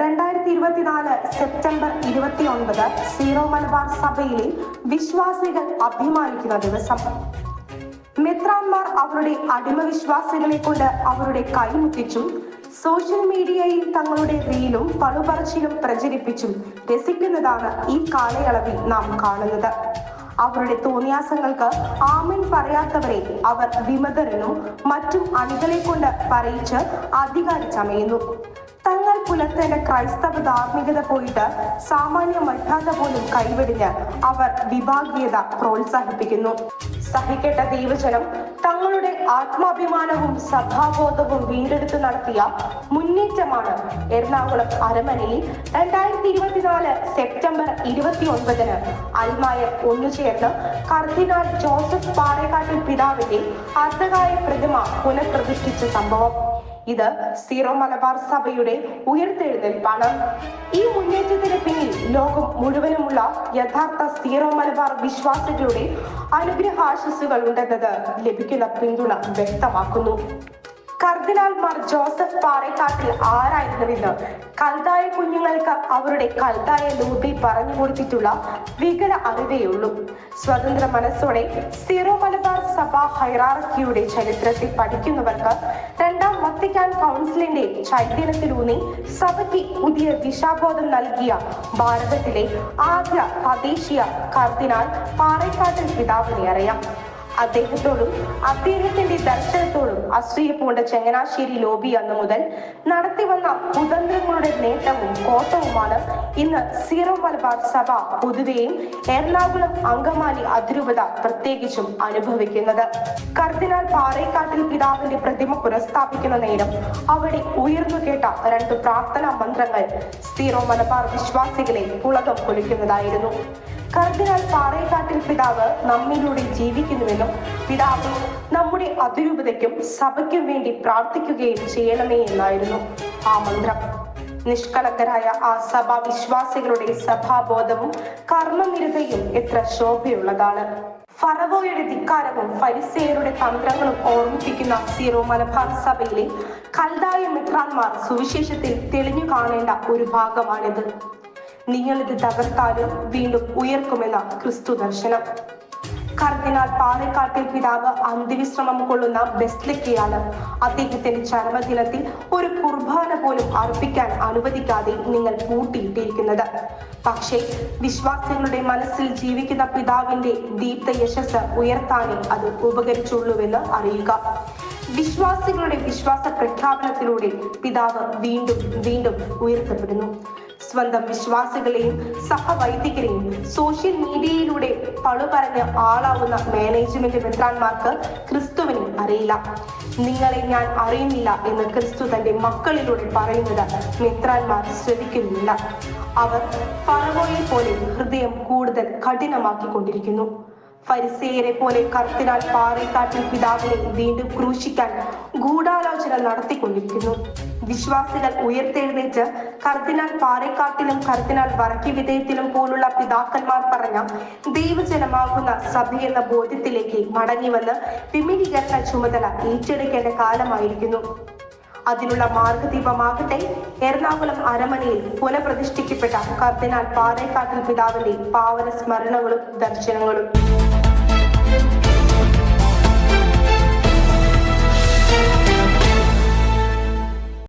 രണ്ടായിരത്തി ഇരുപത്തിനാല് സെപ്റ്റംബർ ഇരുപത്തി ഒൻപത് സീറോ മലബാർ സഭയിലെ വിശ്വാസികൾ അഭിമാനിക്കുന്ന ദിവസം. മെത്രാന്മാർ അവരുടെ അടിമ വിശ്വാസികളെ കൊണ്ട് അവരുടെ കൈമുട്ടിച്ചും സോഷ്യൽ മീഡിയയിൽ തങ്ങളുടെ റീലും പളുപറച്ചിലും പ്രചരിപ്പിച്ചും രസിക്കുന്നതാണ് ഈ കാലയളവിൽ നാം കാണുന്നത്. അവരുടെ തോന്നിയാസങ്ങൾക്ക് ആമൻ പറയാത്തവരെ അവർ വിമതരനും മറ്റും അണികളെ കൊണ്ട് പറയിച്ച് അധികാരി ചമയുന്നു തങ്ങൾ പുലർത്തേണ്ട ക്രൈസ്തവ ധാർമ്മികത പോയിട്ട് സാമാന്യ മഠാത പോലും കൈവെടിഞ്ഞ് അവർ വിഭാഗീയത പ്രോത്സാഹിപ്പിക്കുന്നു. സഹിക്കേണ്ട ദൈവജനം തങ്ങളുടെ ആത്മാഭിമാനവും സഭാബോധവും വീണ്ടെടുത്ത് നടത്തിയ മുന്നേറ്റമാണ് എറണാകുളം അരമനയിൽ രണ്ടായിരത്തി ഇരുപത്തിനാല് സെപ്റ്റംബർ ഇരുപത്തി ഒൻപതിന് അൽമായർ ഒന്നുചേർന്ന് കർദിനാൾ ജോസഫ് പാറേക്കാട്ടിൽ പിതാവിന്റെ അർദ്ധകായ പ്രതിമ പുനഃപ്രതിഷ്ഠിച്ച സംഭവം. ഇത് സീറോ മലബാർ സഭയുടെ ഉയർത്തെഴുന്നേൽപ്പാണ് ഈ മുന്നേറ്റത്തിന് പിന്നിൽ ലോകം മുഴുവനുമുള്ള യഥാർത്ഥ സീറോ മലബാർ വിശ്വാസികളുടെ അനുഗ്രഹാശസ്സുകൾ ഉണ്ടെന്നത് ലഭിക്കുന്ന പിന്തുണ വ്യക്തമാക്കുന്നു. കർദിനാൾ മാർ ജോസഫ് പാറേക്കാട്ടിൽ ആരായിരുന്നുവെന്ന് കൽതായ കുഞ്ഞുങ്ങൾക്ക് അവരുടെ കൽതായ ലൂബി പറഞ്ഞു കൊടുത്തിട്ടുള്ള വികല അറിവേയുള്ളൂ. സ്വതന്ത്ര മനസ്സോടെ സീറോ മലബാർ സഭ ഹൈറാർക്കിയുടെ ചരിത്രത്തിൽ പഠിക്കുന്നവർക്ക് രണ്ടാം വത്തിക്കാൻ കൗൺസിലിന്റെ ചൈതന്യത്തിലൂന്നി സഭയ്ക്ക് പുതിയ ദിശാബോധം നൽകിയ ഭാരതത്തിലെ ആദ്യ തദ്ദേശീയ കർദിനാൾ പാറേക്കാട്ടിൽ പിതാവിനെ അറിയാം. അദ്ദേഹത്തോടും അദ്ദേഹത്തിന്റെ ദർശനത്തോടും അശ്രീ പൂണ്ട ചങ്ങനാശ്ശേരി ലോബി അന്ന് മുതൽ നടത്തിവന്ന കുതന്ത്രങ്ങളുടെ നേട്ടവും കോട്ടവുമാണ് ഇന്ന് സീറോ മലബാർ സഭ പൊതുവെയും എറണാകുളം അങ്കമാലി അതിരൂപത പ്രത്യേകിച്ചും അനുഭവിക്കുന്നത്. കർദിനാൾ പാറേക്കാട്ടിൽ പിതാവിന്റെ പ്രതിമ പുനഃസ്ഥാപിക്കുന്ന നേരം അവിടെ ഉയർന്നു കേട്ട രണ്ട് പ്രാർത്ഥനാ മന്ത്രങ്ങൾ സീറോ മലബാർ വിശ്വാസികളെ പുളകം കൊലിക്കുന്നതായിരുന്നു കർദിനാൾ പാറേക്കാട്ടിൽ പിതാവ് നമ്മിലൂടെ ജീവിക്കുന്നുവെന്നും പിതാവ് നമ്മുടെ അതിരൂപതയ്ക്കും സഭയ്ക്കും വേണ്ടി പ്രാർത്ഥിക്കുകയും ചെയ്യണമേ എന്നായിരുന്നു ആ മന്ത്രം. നിഷ്കളങ്കരായ ആ സഭാ വിശ്വാസികളുടെ സഭാബോധവും കർമ്മനിരതയും എത്ര ശോഭയുള്ളതാണ്. ഫറവോയുടെ ധിക്കാരവും ഫരിസേയരുടെ തന്ത്രങ്ങളും ഓർമ്മിപ്പിക്കുന്ന സീറോ മലബാർ സഭയിലെ കൽതായ മിത്രാന്മാർ സുവിശേഷത്തിൽ തെളിഞ്ഞു കാണേണ്ട ഒരു ഭാഗമാണിത്. നിങ്ങളിത് തകർത്താലും വീണ്ടും ഉയർക്കുമെന്ന ക്രിസ്തു ദർശനം. കർദിനാൾ പാലക്കാട്ടിൽ പിതാവ് അന്ത്യവിശ്രമം കൊള്ളുന്ന ബെസ്ലിക്കയാണ് അദ്ദേഹത്തിന്റെ ചരമദിനത്തിൽ ഒരു കുർബാന പോലും അർപ്പിക്കാൻ അനുവദിക്കാതെ നിങ്ങൾ പൂട്ടിയിട്ടിരിക്കുന്നത്. പക്ഷേ വിശ്വാസികളുടെ മനസ്സിൽ ജീവിക്കുന്ന പിതാവിന്റെ ദീപ്ത യശസ് ഉയർത്താനേ അത് ഉപകരിച്ചുള്ളൂവെന്ന് അറിയുക. വിശ്വാസികളുടെ വിശ്വാസ പ്രഖ്യാപനത്തിലൂടെ പിതാവ് വീണ്ടും വീണ്ടും ഉയർത്തപ്പെടുന്നു. സ്വന്തം വിശ്വാസികളെയും സഹവൈദികരെയും സോഷ്യൽ മീഡിയയിലൂടെ പളുപറഞ്ഞ് ആളാവുന്ന മാനേജ്മെന്റ് മെത്രാന്മാർക്ക് ക്രിസ്തുവിനെ അറിയില്ല. നിങ്ങളെ ഞാൻ അറിയുന്നില്ല എന്ന് ക്രിസ്തു തന്റെ മക്കളിലൂടെ പറയുന്നത് മെത്രാന്മാർ ശ്രദ്ധിക്കുന്നില്ല. അവർ ഫറവോയെ പോലെ ഹൃദയം കൂടുതൽ കഠിനമാക്കിക്കൊണ്ടിരിക്കുന്നു. ഫരിസേയരെ പോലെ കർത്തിനാൽ പാറയ്ക്കാട്ടിൽ പിതാവിനെ വീണ്ടും ക്രൂശിക്കാൻ ഗൂഢാലോചന നടത്തിക്കൊണ്ടിരിക്കുന്നു. വിശ്വാസികൾ ഉയർത്തെഴുന്നേറ്റ് കർത്തിനാൽ പാറയ്ക്കാട്ടിലും കർത്തിനാൽ വറക്കി വിധേയത്തിലും പോലുള്ള പിതാക്കന്മാർ പറഞ്ഞ ദൈവജനമാകുന്ന സഭയെന്ന ബോധ്യത്തിലേക്ക് മടങ്ങി വന്ന് വിമിലീകരണ ചുമതല ഏറ്റെടുക്കേണ്ട കാലമായിരിക്കുന്നു. അതിനുള്ള മാർഗദീപമാകട്ടെ. എറണാകുളം അരമനയിൽ പുനഃപ്രതിഷ്ഠിക്കപ്പെട്ട കർദിനാൾ പാറേക്കാട്ടിൽ പിതാവിന്റെ പാവന സ്മരണകളും ദർശനങ്ങളും.